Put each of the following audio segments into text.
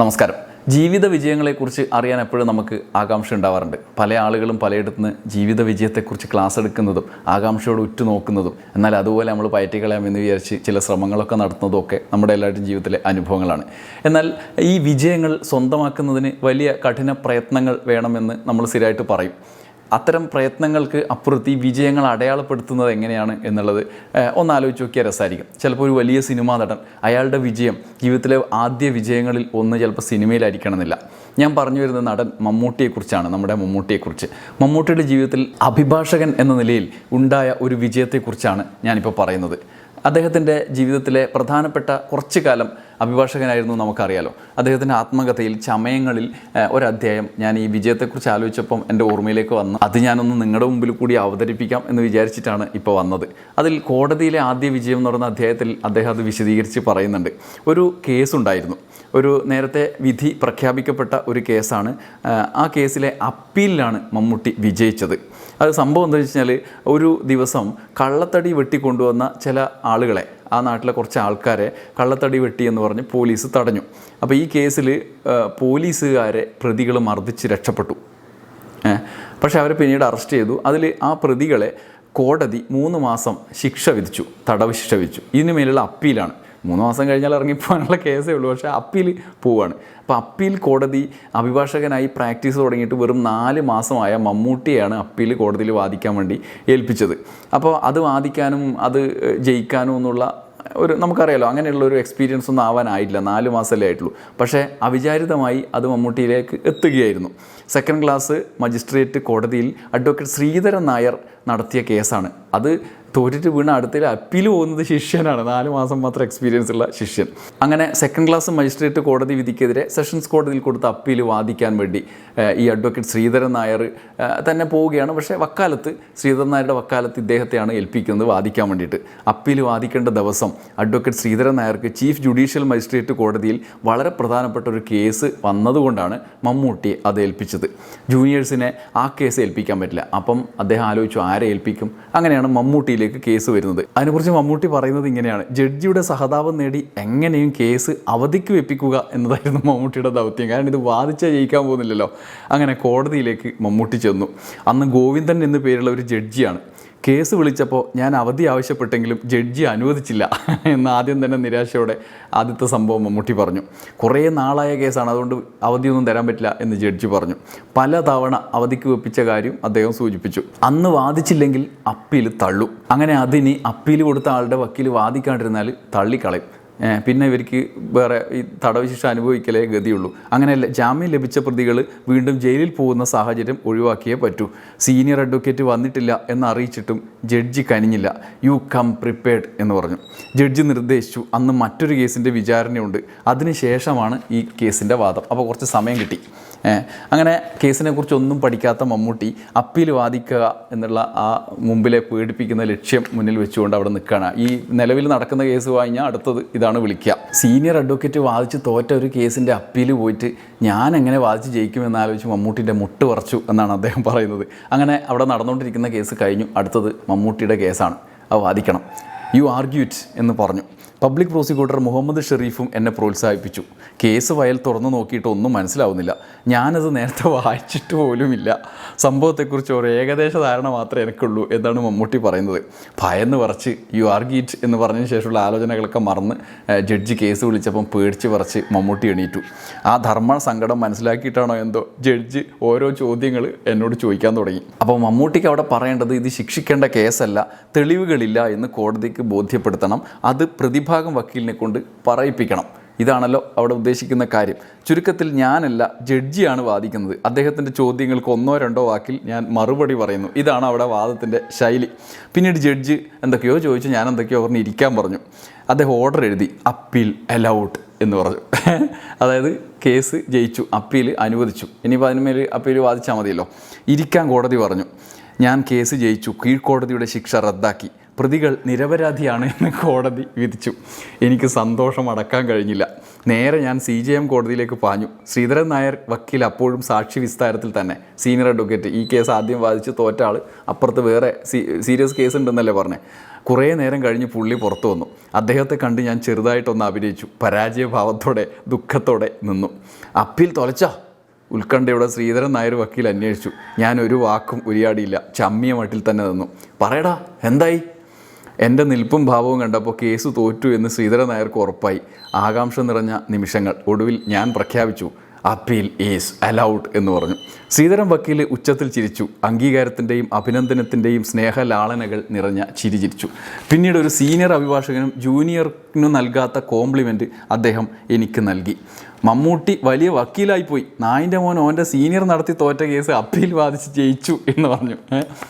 നമസ്കാരം. ജീവിത വിജയങ്ങളെക്കുറിച്ച് അറിയാൻ എപ്പോഴും നമുക്ക് ആകാംക്ഷ ഉണ്ടാവാറുണ്ട്. പല ആളുകളും പലയിടത്തുനിന്ന് ജീവിത വിജയത്തെക്കുറിച്ച് ക്ലാസ് എടുക്കുന്നതും ആകാംക്ഷയോട് ഉറ്റുനോക്കുന്നതും എന്നാൽ അതുപോലെ നമ്മൾ പയറ്റിക്കളയാം എന്ന് വിചാരിച്ച് ചില ശ്രമങ്ങളൊക്കെ നടത്തുന്നതും ഒക്കെ നമ്മുടെ എല്ലാവരുടെയും ജീവിതത്തിലെ അനുഭവങ്ങളാണ്. എന്നാൽ ഈ വിജയങ്ങൾ സ്വന്തമാക്കുന്നതിന് വലിയ കഠിന പ്രയത്നങ്ങൾ വേണമെന്ന് നമ്മൾ സ്ഥിരമായിട്ട് പറയും. അത്തരം പ്രയത്നങ്ങൾക്ക് അപ്പുറത്ത് ഈ വിജയങ്ങൾ അടയാളപ്പെടുത്തുന്നത് എങ്ങനെയാണ് എന്നുള്ളത് ഏഹ്, ഒന്ന് ആലോചിച്ച് നോക്കിയാൽ രസമായിരിക്കും ചിലപ്പോൾ ഒരു വലിയ സിനിമാ നടൻ അയാളുടെ വിജയം ജീവിതത്തിലെ ആദ്യ വിജയങ്ങളിൽ ഒന്ന് ചിലപ്പോൾ സിനിമയിലായിരിക്കണം എന്നില്ല ഞാൻ പറഞ്ഞു വരുന്ന നടൻ മമ്മൂട്ടിയെക്കുറിച്ചാണ് നമ്മുടെ മമ്മൂട്ടിയെക്കുറിച്ച്. മമ്മൂട്ടിയുടെ ജീവിതത്തിൽ അഭിഭാഷകൻ എന്ന നിലയിൽ ഉണ്ടായ ഒരു വിജയത്തെക്കുറിച്ചാണ് ഞാനിപ്പോൾ പറയുന്നത്. അദ്ദേഹത്തിന്റെ ജീവിതത്തിലെ പ്രധാനപ്പെട്ട കുറച്ച് കാലം അഭിഭാഷകനായിരുന്നു നമുക്കറിയാലോ. അദ്ദേഹത്തിന്റെ ആത്മകഥയിൽ ചമയങ്ങളിൽ ഒരധ്യായം ഞാൻ ഈ വിജയത്തെക്കുറിച്ച് ആലോചിച്ചപ്പം എന്റെ ഓർമ്മയിലേക്ക് വന്നു. അത് ഞാനൊന്ന് നിങ്ങളുടെ മുമ്പിൽ കൂടി അവതരിപ്പിക്കാം എന്ന് വിചാരിച്ചിട്ടാണ് ഇപ്പോൾ വന്നത്. അതിൽ കോടതിയിലെ ആദ്യ വിജയം എന്ന് പറയുന്ന അധ്യായത്തിൽ അദ്ദേഹം അത് വിശദീകരിച്ച് പറയുന്നുണ്ട്. ഒരു കേസുണ്ടായിരുന്നു. ഒരു നേരത്തെ വിധി പ്രഖ്യാപിക്കപ്പെട്ട ഒരു കേസാണ്. ആ കേസിലെ അപ്പീലിലാണ് മമ്മൂട്ടി വിജയിച്ചത്. അത് സംഭവം എന്താ കഴിഞ്ഞാൽ ഒരു ദിവസം കള്ളത്തടി വെട്ടിക്കൊണ്ടുവന്ന ചില ആളുകളെ ആ നാട്ടിലെ കുറച്ച് ആൾക്കാരെ കള്ളത്തടി വെട്ടി എന്ന് പറഞ്ഞ് പോലീസ് തടഞ്ഞു. അപ്പോൾ ഈ കേസിൽ പോലീസുകാരെ പ്രതികൾ മർദ്ദിച്ച് രക്ഷപ്പെട്ടു. പക്ഷേ അവരെ പിന്നീട് അറസ്റ്റ് ചെയ്തു. അതിൽ ആ പ്രതികളെ കോടതി മൂന്ന് മാസം ശിക്ഷ വിധിച്ചു തടവ് ശിക്ഷ വിധിച്ചു. ഇതിന് മേലുള്ള അപ്പീലാണ്. മൂന്ന് മാസം കഴിഞ്ഞാൽ ഇറങ്ങിപ്പോകാനുള്ള കേസേ ഉള്ളൂ. പക്ഷേ അപ്പീൽ പോവാണ്. അപ്പോൾ അപ്പീൽ കോടതി അഭിഭാഷകനായി പ്രാക്ടീസ് തുടങ്ങിയിട്ട് വെറും നാല് മാസമായ മമ്മൂട്ടിയാണ് അപ്പീൽ കോടതിയിൽ വാദിക്കാൻ വേണ്ടി ഏൽപ്പിച്ചത്. അപ്പോൾ അത് വാദിക്കാനും അത് ജയിക്കാനും എന്നുള്ള ഒരു നമുക്കറിയാലോ അങ്ങനെയുള്ള ഒരു എക്സ്പീരിയൻസ് ഒന്നും ആവാനായില്ല നാല് മാസമല്ലേ ആയിട്ടുള്ളൂ. പക്ഷേ അവിചാരിതമായി അത് മമ്മൂട്ടിയിലേക്ക് എത്തുകയായിരുന്നു. സെക്കൻഡ് ക്ലാസ് മജിസ്ട്രേറ്റ് കോടതിയിൽ അഡ്വക്കേറ്റ് ശ്രീധരൻ നായർ നടത്തിയ കേസാണ്. അത് തോറ്റിട്ട് വീണ അടുത്തതിൽ അപ്പീൽ പോകുന്നത് ശിഷ്യനാണ്. നാല് മാസം മാത്രം എക്സ്പീരിയൻസ് ഉള്ള ശിഷ്യൻ. അങ്ങനെ സെക്കൻഡ് ക്ലാസ് മജിസ്ട്രേറ്റ് കോടതി വിധിക്കെതിരെ സെഷൻസ് കോടതിയിൽ കൊടുത്ത അപ്പീൽ വാദിക്കാൻ വേണ്ടി ഈ അഡ്വക്കേറ്റ് ശ്രീധരൻ നായർ തന്നെ പോവുകയാണ്. പക്ഷേ വക്കാലത്ത് ശ്രീധരൻ നായരുടെ വക്കാലത്ത് ഇദ്ദേഹത്തെയാണ് ഏൽപ്പിക്കുന്നത് വാദിക്കാൻ വേണ്ടിയിട്ട്. അപ്പീൽ വാദിക്കേണ്ട ദിവസം അഡ്വക്കേറ്റ് ശ്രീധരൻ നായർക്ക് ചീഫ് ജുഡീഷ്യൽ മജിസ്ട്രേറ്റ് കോടതിയിൽ വളരെ പ്രധാനപ്പെട്ട ഒരു കേസ് വന്നതുകൊണ്ടാണ് മമ്മൂട്ടിയെ അത് ഏൽപ്പിച്ചത്. ജൂനിയേഴ്സിനെ ആ കേസ് ഏൽപ്പിക്കാൻ പറ്റില്ല. അപ്പം അദ്ദേഹം ആലോചിച്ചു ആരെ ഏൽപ്പിക്കും? അങ്ങനെയാണ് മമ്മൂട്ടിയിലേക്ക് കേസ് വരുന്നത്. അതിനെക്കുറിച്ച് മമ്മൂട്ടി പറയുന്നത് ഇങ്ങനെയാണ്. ജഡ്ജിയുടെ സഹതാപം നേടി എങ്ങനെയും കേസ് അവധിക്ക് വെപ്പിക്കുക എന്നതായിരുന്നു മമ്മൂട്ടിയുടെ ദൗത്യം. കാരണം ഇത് വാദിച്ചാൽ ജയിക്കാൻ പോകുന്നില്ലല്ലോ. അങ്ങനെ കോടതിയിലേക്ക് മമ്മൂട്ടി ചെന്നു. അന്ന് ഗോവിന്ദൻ എന്ന് പേരുള്ള ഒരു ജഡ്ജിയാണ്. കേസ് വിളിച്ചപ്പോൾ ഞാൻ അവധി ആവശ്യപ്പെട്ടെങ്കിലും ജഡ്ജി അനുവദിച്ചില്ല എന്ന് ആദ്യം തന്നെ നിരാശയോടെ ആദ്യത്തെ സംഭവം മമ്മൂട്ടി പറഞ്ഞു. കുറേ നാളായ കേസാണ് അതുകൊണ്ട് അവധിയൊന്നും തരാൻ പറ്റില്ല എന്ന് ജഡ്ജി പറഞ്ഞു. പല തവണ അവധിക്ക് വെപ്പിച്ച കാര്യം അദ്ദേഹം സൂചിപ്പിച്ചു. അന്ന് വാദിച്ചില്ലെങ്കിൽ അപ്പീൽ തള്ളു. അങ്ങനെ അതിന് അപ്പീൽ കൊടുത്ത ആളുടെ വക്കീൽ വാദിക്കാണ്ടിരുന്നാൽ തള്ളിക്കളയും. പിന്നെ ഇവർക്ക് വേറെ ഈ തടവ് ശിക്ഷ അനുഭവിക്കലേ ഗതിയുള്ളൂ. അങ്ങനെയല്ല ജാമ്യം ലഭിച്ച പ്രതികൾ വീണ്ടും ജയിലിൽ പോകുന്ന സാഹചര്യം ഒഴിവാക്കിയേ പറ്റൂ. സീനിയർ അഡ്വക്കേറ്റ് വന്നിട്ടില്ല എന്ന് അറിയിച്ചിട്ടും ജഡ്ജി കനിഞ്ഞില്ല. യു കം പ്രിപ്പയർഡ് എന്ന് പറഞ്ഞു. ജഡ്ജി നിർദ്ദേശിച്ചു അന്ന് മറ്റൊരു കേസിന്റെ വിചാരണയുണ്ട്. അതിനുശേഷമാണ് ഈ കേസിന്റെ വാദം. അപ്പോൾ കുറച്ച് സമയം കിട്ടി. അങ്ങനെ കേസിനെ കുറിച്ച് ഒന്നും പഠിക്കാത്ത മമ്മൂട്ടി അപ്പീൽ വാദിക്കുക എന്നുള്ള ആ മുമ്പിലെ പേടിപ്പിക്കുന്ന ലക്ഷ്യം മുന്നിൽ വെച്ചുകൊണ്ട് അവിടെ നിൽക്കുകയാണ്. ഈ നിലവിൽ നടക്കുന്ന കേസ് വാങ്ങിയാൽ അടുത്തത് ഇതാണ്. വിളിക്കുക. സീനിയർ അഡ്വക്കേറ്റ് വാദിച്ച് തോറ്റ ഒരു കേസിന്റെ അപ്പീൽ പോയിട്ട് ഞാൻ എങ്ങനെ വാദിച്ച് ജയിക്കുമെന്ന് ആലോചിച്ച് മമ്മൂട്ടിന്റെ മുട്ട് പറിച്ചു എന്നാണ് അദ്ദേഹം പറയുന്നത്. അങ്ങനെ അവിടെ നടന്നുകൊണ്ടിരിക്കുന്ന കേസ് കഴിഞ്ഞു. അടുത്തത് മമ്മൂട്ടിയുടെ കേസാണ്. അത് വാദിക്കണം. യു ആർഗ്യൂ ഇറ്റ് എന്ന് പറഞ്ഞു. പബ്ലിക് പ്രോസിക്യൂട്ടർ മുഹമ്മദ് ഷെറീഫും എന്നെ പ്രോത്സാഹിപ്പിച്ചു. കേസ് വയൽ തുറന്നു നോക്കിയിട്ട് ഒന്നും മനസ്സിലാവുന്നില്ല. ഞാനത് നേരത്തെ വായിച്ചിട്ട് പോലുമില്ല. സംഭവത്തെക്കുറിച്ച് ഒരു ഏകദേശ ധാരണ മാത്രമേ എനിക്കുള്ളൂ എന്നാണ് മമ്മൂട്ടി പറയുന്നത്. ഭയന്ന് പറച്ച് യു ആർഗീറ്റ് എന്ന് പറഞ്ഞതിന് ശേഷമുള്ള ആലോചനകളൊക്കെ മറന്ന് ജഡ്ജി കേസ് വിളിച്ചപ്പം പേടിച്ച് പറച്ച് മമ്മൂട്ടി എണീറ്റു. ആ ധർമ്മ സങ്കടം മനസ്സിലാക്കിയിട്ടാണോ എന്തോ ജഡ്ജി ഓരോ ചോദ്യങ്ങൾ എന്നോട് ചോദിക്കാൻ തുടങ്ങി. അപ്പോൾ മമ്മൂട്ടിക്ക് അവിടെ പറയേണ്ടത് ഇത് ശിക്ഷിക്കേണ്ട കേസല്ല തെളിവുകളില്ല എന്ന് കോടതിക്ക് ബോധ്യപ്പെടുത്തണം. അത് പ്രതിഭാഗം വക്കീലിനെ കൊണ്ട് പറയിപ്പിക്കണം. ഇതാണല്ലോ അവിടെ ഉദ്ദേശിക്കുന്ന കാര്യം. ചുരുക്കത്തിൽ ഞാനല്ല ജഡ്ജിയാണ് വാദിക്കുന്നത്. അദ്ദേഹത്തിന്റെ ചോദ്യങ്ങൾക്ക് ഒന്നോ രണ്ടോ വാക്കിൽ ഞാൻ മറുപടി പറയുന്നു. ഇതാണ് അവിടെ വാദത്തിന്റെ ശൈലി. പിന്നീട് ജഡ്ജ് എന്തൊക്കെയോ ചോദിച്ചു ഞാൻ എന്തൊക്കെയോ പറഞ്ഞ് ഇരിക്കാൻ പറഞ്ഞു. അദ്ദേഹം ഓർഡർ എഴുതി അപ്പീൽ അലൗട്ട് എന്ന് പറഞ്ഞു. അതായത് കേസ് ജയിച്ചു അപ്പീൽ അനുവദിച്ചു. ഇനിയിപ്പോൾ അതിന്മേൽ അപ്പീൽ വാദിച്ചാൽ മതിയല്ലോ. ഇരിക്കാൻ കോടതി പറഞ്ഞു. ഞാൻ കേസ് ജയിച്ചു കീഴ്ക്കോടതിയുടെ ശിക്ഷ റദ്ദാക്കി. പ്രതികൾ നിരപരാധിയാണ് എന്ന് കോടതി വിധിച്ചു. എനിക്ക് സന്തോഷം അടക്കാൻ കഴിഞ്ഞില്ല. നേരെ ഞാൻ സി ജെ എം കോടതിയിലേക്ക് പാഞ്ഞു. ശ്രീധരൻ നായർ വക്കീൽ അപ്പോഴും സാക്ഷി വിസ്താരത്തിൽ തന്നെ. Senior advocate. ഈ കേസ് ആദ്യം വാദിച്ച് തോറ്റ ആൾ അപ്പുറത്ത് വേറെ സീരിയസ് കേസ് ഉണ്ടെന്നല്ലേ പറഞ്ഞേ. കുറേ നേരം കഴിഞ്ഞ് പുള്ളി പുറത്തു വന്നു. അദ്ദേഹത്തെ കണ്ട് ഞാൻ ചെറുതായിട്ടൊന്ന് അഭിനയിച്ചു. പരാജയഭാവത്തോടെ ദുഃഖത്തോടെ നിന്നു. അപ്പീൽ തൊലച്ചാ. ഉത്കണ്ഠയോടെ ശ്രീധരൻ നായർ വക്കീൽ അന്വേഷിച്ചു. ഞാൻ ഒരു വാക്കും ഉരിയാടിയില്ല. ചമ്മിയ മട്ടിൽ തന്നെ നിന്നു. പറയടാ എന്തായി? എന്റെ നിൽപ്പും ഭാവവും കണ്ടപ്പോൾ കേസ് തോറ്റു എന്ന് ശ്രീധരൻ നായർക്ക് ഉറപ്പായി. ആകാംക്ഷ നിറഞ്ഞ നിമിഷങ്ങൾ. ഒടുവിൽ ഞാൻ പ്രഖ്യാപിച്ചു അപ്പീൽ ഈസ് അലൗഡ് എന്ന് പറഞ്ഞു. ശ്രീധരൻ വക്കീൽ ഉച്ചത്തിൽ ചിരിച്ചു. അംഗീകാരത്തിന്റെയും അഭിനന്ദനത്തിന്റെയും സ്നേഹലാളനകൾ നിറഞ്ഞ ചിരി ചിരിച്ചു. പിന്നീട് ഒരു സീനിയർ അഭിഭാഷകനും ജൂനിയറിനും നൽകാത്ത കോംപ്ലിമെന്റ് അദ്ദേഹം എനിക്ക് നൽകി. മമ്മൂട്ടി വലിയ വക്കീലായി പോയി. നായിന്റെ മോൻ ഓന്റെ സീനിയർ നടത്തി തോറ്റ കേസ് അപ്പീൽ വാദിച്ച് ജയിച്ചു എന്ന് പറഞ്ഞു.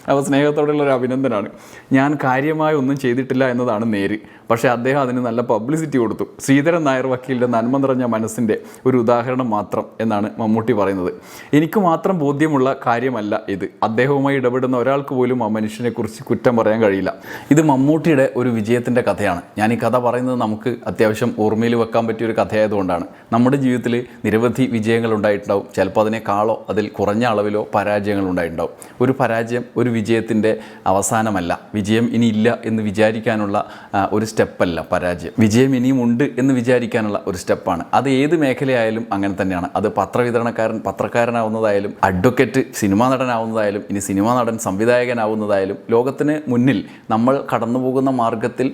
അപ്പോൾ സ്നേഹത്തോടെയുള്ള ഒരു അഭിനന്ദനമാണ് ഞാൻ കാര്യമായി ഒന്നും ചെയ്തിട്ടില്ല എന്നതാണ് നേര്. പക്ഷേ അദ്ദേഹം അതിന് നല്ല പബ്ലിസിറ്റി കൊടുത്തു. ശ്രീധരൻ നായർ വക്കീലിന്റെ നന്മ നിറഞ്ഞ മനസ്സിന്റെ ഒരു ഉദാഹരണം മാത്രം എന്നാണ് മമ്മൂട്ടി പറയുന്നത്. എനിക്ക് മാത്രം ബോധ്യമുള്ള കാര്യമല്ല ഇത്. അദ്ദേഹവുമായി ഇടപെടുന്ന ഒരാൾക്ക് പോലും ആ മനുഷ്യനെക്കുറിച്ച് കുറ്റം പറയാൻ കഴിയില്ല. ഇത് മമ്മൂട്ടിയുടെ ഒരു വിജയത്തിന്റെ കഥയാണ്. ഞാൻ ഈ കഥ പറയുന്നത് നമുക്ക് അത്യാവശ്യം ഓർമ്മയിൽ വെക്കാൻ പറ്റിയ ഒരു കഥയായതുകൊണ്ടാണ്. നമ്മുടെ ജീവിതത്തിൽ നിരവധി വിജയങ്ങൾ ഉണ്ടായിട്ടുണ്ടാവും. ചിലപ്പോൾ അതിനേക്കാളോ അതിൽ കുറഞ്ഞ അളവിലോ പരാജയങ്ങൾ ഉണ്ടായിട്ടുണ്ടാവും. ഒരു പരാജയം ഒരു വിജയത്തിന്റെ അവസാനമല്ല. വിജയം ഇനിയില്ല എന്ന് വിചാരിക്കാനുള്ള ഒരു സ്റ്റെപ്പല്ല പരാജയം. വിജയം ഇനിയും ഉണ്ട് എന്ന് വിചാരിക്കാനുള്ള ഒരു സ്റ്റെപ്പാണ്. അത് ഏത് മേഖലയായാലും അങ്ങനെ തന്നെയാണ്. അത് പത്രവിതരണക്കാരൻ പത്രക്കാരനാവുന്നതായാലും അഡ്വക്കേറ്റ് സിനിമാ നടനാവുന്നതായാലും ഇനി സിനിമാ നടൻ സംവിധായകനാവുന്നതായാലും ലോകത്തിന് മുന്നിൽ നമ്മൾ കടന്നു പോകുന്ന മാർഗത്തിൽ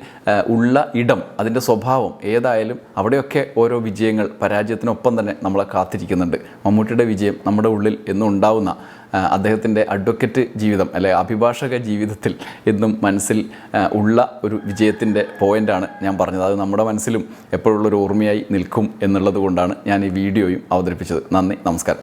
ഉള്ള ഇടം അതിന്റെ സ്വഭാവം ഏതായാലും അവിടെയൊക്കെ ഓരോ വിജയങ്ങൾ പരാജയത്തിനൊപ്പം തന്നെ നമ്മളെ കാത്തിരിക്കുന്നുണ്ട്. മമ്മൂട്ടിയുടെ വിജയം നമ്മുടെ ഉള്ളിൽ എന്നും ഉണ്ടാവുന്ന ആ, അദ്ദേഹത്തിന്റെ അഡ്വക്കറ്റ് ജീവിതം അല്ലെ അഭിഭാഷക ജീവിതത്തിൽ എന്നും മനസ്സിൽ ഉള്ള ഒരു വിജയത്തിന്റെ പോയിന്റാണ് ഞാൻ പറഞ്ഞത്. അത് നമ്മുടെ മനസ്സിലും എപ്പോഴുള്ളൊരു ഓർമ്മയായി നിൽക്കും എന്നുള്ളത് കൊണ്ടാണ് ഞാൻ ഈ വീഡിയോയും അവതരിപ്പിച്ചത്. നന്ദി നമസ്കാരം.